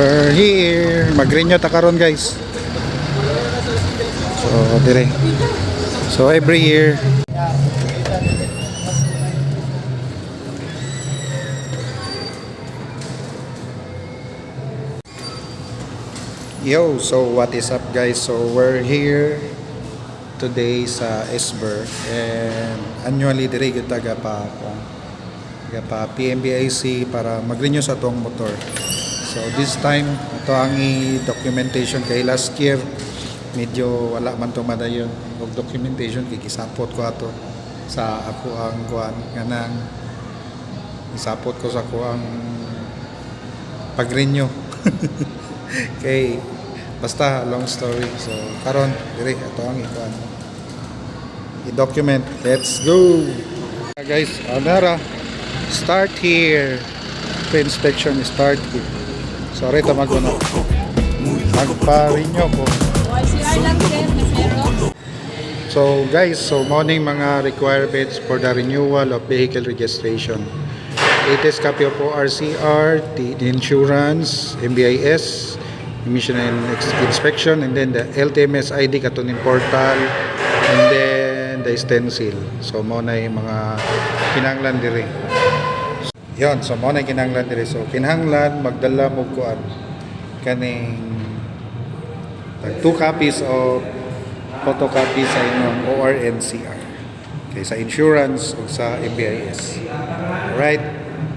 We're here. Mag-renew ta karon guys. So, dire. So, every year. Yo, so what is up guys? So, we're here today sa Esber and annually dire gyud taga pa taga pa PMBIC para mag-renew sa tong motor. So this time ito ang i-documentation kay last year. Medyo wala man to madayon og documentation kay gisapot ko ato sa ako ang kuan kanang isapot ko sa ko ang pag-renew. kay basta long story. So karon dire ato ang ikuan. I-document. Let's go! Guys anara start here. Pre-inspection start here magpa-renew ko YCR lang din, mesero. So guys, so morning mga requirements for the renewal of vehicle registration. Latest copy of ORCR, the, insurance, MBIS, emission and inspection, and then the LTMS ID katunin portal, and then the stencil. So mo na yung mga kinanglan diri. Yon, so mo na yung kinanglan diri. So kinahanglan magdala mo kuan kaning tag two copies of photocopy sa inyong ORNCR. Okay, sa insurance o sa MBIS. Alright?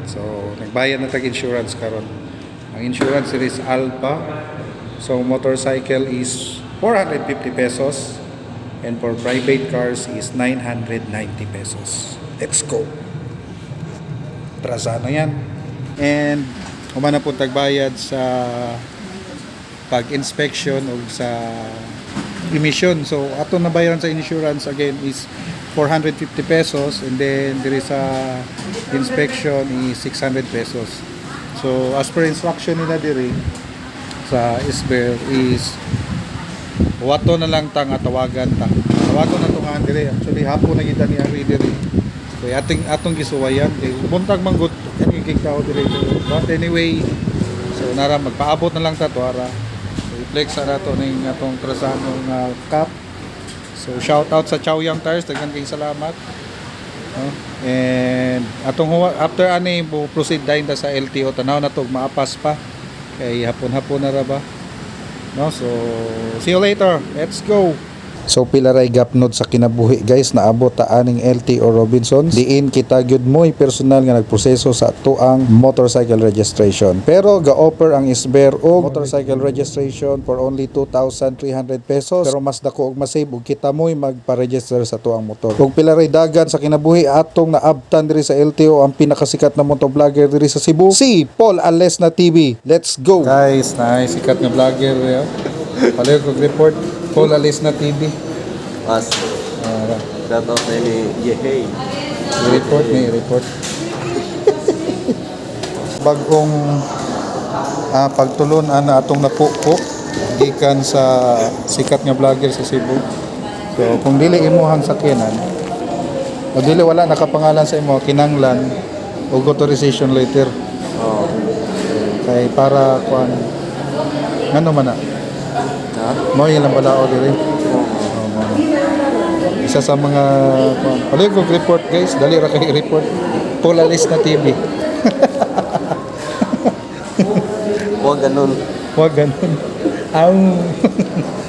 So, nagbayad na tag-insurance karon. Ang insurance is Alpha. So, motorcycle is 450 pesos. And for private cars is 990 pesos. Let's go. Trasano yan. And, umana po tagbayad sa pag-inspection o sa emission. So, ato na bayaran sa insurance again is 450 pesos and then there is a inspection is 600 pesos. So, as per instruction nila diri sa ISBER is wato na lang tang atawagan ta. Tawagon na tungan diri. Actually, hapon na kita ni Ari diri. So, ating atong gisuwayan kay buntag manggut kani kay tao diri. But anyway, so nara magpaabot na lang ta to ara. So, i-flex na to ning atong krasano nga cap. So shout out sa Chow Yang Tires, daghan kay salamat. No? And atong after ani mo proceed dayon ta sa LTO tanaw na to maapas pa. Kay hapon-hapon na ra ba. No, so see you later. Let's go. So pilaray gapnod sa kinabuhi guys. Naabot ta aning LTO Robinson diin kita gyud mo'y personal nga nagproseso sa tuang motorcycle registration. Pero ga-offer ang isber og motorcycle registration for only 2,300 pesos. Pero mas dako og masave og kita mo'y magpa-register sa tuang motor. Ug pilaray dagan sa kinabuhi atong naabtan diri sa LTO ang pinakasikat na motovlogger diri sa Cebu si Paul Alesna TV let's go! Guys nice sikat nga vlogger yeah. Palayo kog report Paul Alesna TV Pas, Ah, shout out na ni Yehey. report ni report. Bagong ah, pagtulon ana atong napukpok gikan sa sikat nga vlogger sa Cebu. So kung dili imuhang sakyanan o dili wala nakapangalan sa imo kinanglan og authorization letter. Oh. kay para kuan ngano man na Ha? mo ilang balao diri mo na. isa sa mga kuan Pwede kong report guys dali ra kay report Polaris na TV Huwag ganun. Huwag ganun. Ang...